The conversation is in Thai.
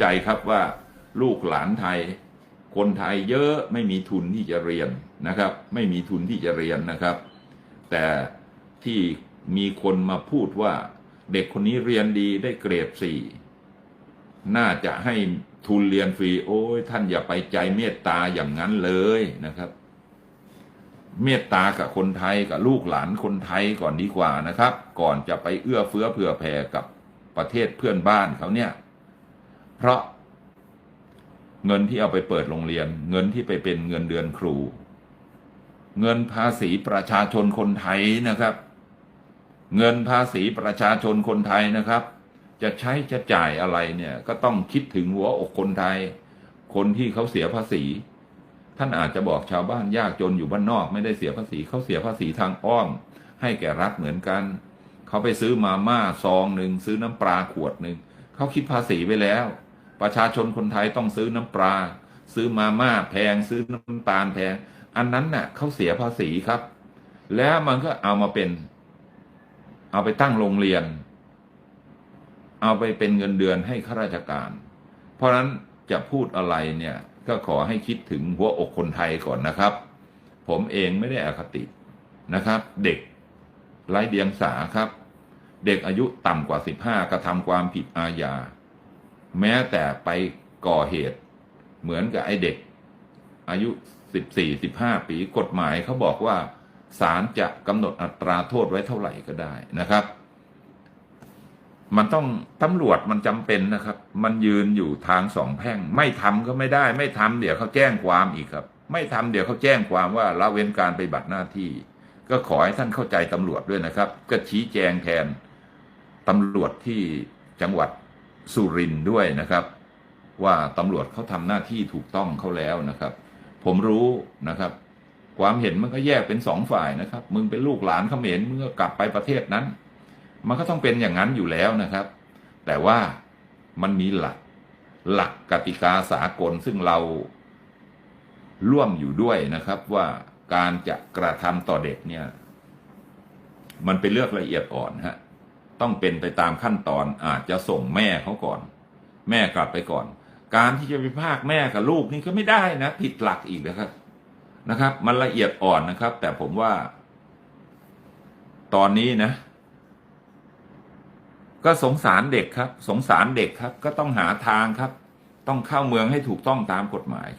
ใจครับว่าลูกหลานไทย คนไทยเยอะไม่มีทุนที่จะเรียนนะครับ ไม่มีทุนที่จะเรียนนะครับ แต่ที่มีคนมาพูดว่าเด็กคนนี้เรียนดีได้เกรดสี่น่าจะให้ทุนเรียนฟรี โอ้ยท่านอย่าไปใจเมตตาอย่างนั้นเลยนะครับ เมตตากับคนไทยกับลูกหลานคนไทยก่อนดีกว่านะครับ ก่อนจะไปเอื้อเฟื้อเผื่อแผ่กับประเทศเพื่อนบ้านเขาเนี่ย เพราะเงินที่เอาไปเปิดโรงเรียน เงินที่ไปเป็นเงินเดือนครู เงินภาษีประชาชนคนไทยนะครับ เงินภาษีประชาชนคนไทยนะครับ จะใช้จะจ่ายอะไรเนี่ยก็ต้องคิดถึงหัวอกคนไทย คนที่เขาเสียภาษี ท่านอาจจะบอกชาวบ้านยากจนอยู่บ้านนอก ไม่ได้เสียภาษีเขาเสียภาษีทางอ้อม ให้แก่รัฐเหมือนกัน เขาไปซื้อมาม่าซองหนึ่งซื้อน้ำปลาขวดหนึ่งเขาคิดภาษีไว้แล้ว ประชาชนคนไทยต้องซื้อน้ำปลา ซื้อมาม่าแพง ซื้อน้ำตาลแพง อันนั้นน่ะเขาเสียภาษีครับ แล้วมันก็เอามาเป็น เอาไปตั้งโรงเรียน เอาไปเป็นเงินเดือนให้ข้าราชการ เพราะนั้นจะพูดอะไรเนี่ยก็ขอให้คิดถึงหัวอกคนไทยก่อนนะครับ ผมเองไม่ได้อคตินะครับ เด็กไร้เดียงสาครับ เด็กอายุต่ำกว่า 15 กระทำความผิดอาญา แม้แต่ไปก่อเหตุ เหมือนกับไอเด็ก อายุ 14 15 ปีกฎหมายเขาบอกว่าศาลจะกำหนดอัตราโทษไว้เท่าไหร่ก็ได้นะครับ มันต้องตำรวจมันจำเป็นนะครับ มันยืนอยู่ทางสองแพ่ง ไม่ทำก็ไม่ได้ ไม่ทำเดี๋ยวเขาแจ้งความอีกครับ ไม่ทำเดี๋ยวเขาแจ้งความว่าละเว้นการปฏิบัติหน้าที่ ก็ขอให้ท่านเข้าใจตำรวจด้วยนะครับ ก็ชี้แจงแทนตำรวจที่จังหวัด สุรินด้วยนะครับ ว่าตำรวจเขาทำหน้าที่ถูกต้องเขาแล้วนะครับ ผมรู้นะครับ ความเห็นมันก็แยกเป็นสองฝ่ายนะครับ มึงเป็นลูกหลานเขมรมึงก็กลับไปประเทศนั้น มันก็ต้องเป็นอย่างนั้นอยู่แล้วนะครับ แต่ว่ามันมีหลักหลักกติกาสากลซึ่งเราร่วมอยู่ด้วยนะครับว่าการจะกระทำต่อเด็กเนี่ย มันเป็นเรื่องละเอียดอ่อนฮะ ต้องเป็นไปตามขั้นตอนอาจจะส่งแม่เขาก่อน แม่กลับไปก่อน การที่จะไปพากแม่กับลูกนี่ก็ไม่ได้นะ ผิดหลักอีกนะครับนะครับ มันละเอียดอ่อนนะครับ แต่ผมว่า ตอนนี้นะ ก็สงสารเด็กครับ สงสารเด็กครับ ก็ต้องหาทางครับ ต้องเข้าเมืองให้ถูกต้องตามกฎหมายครับ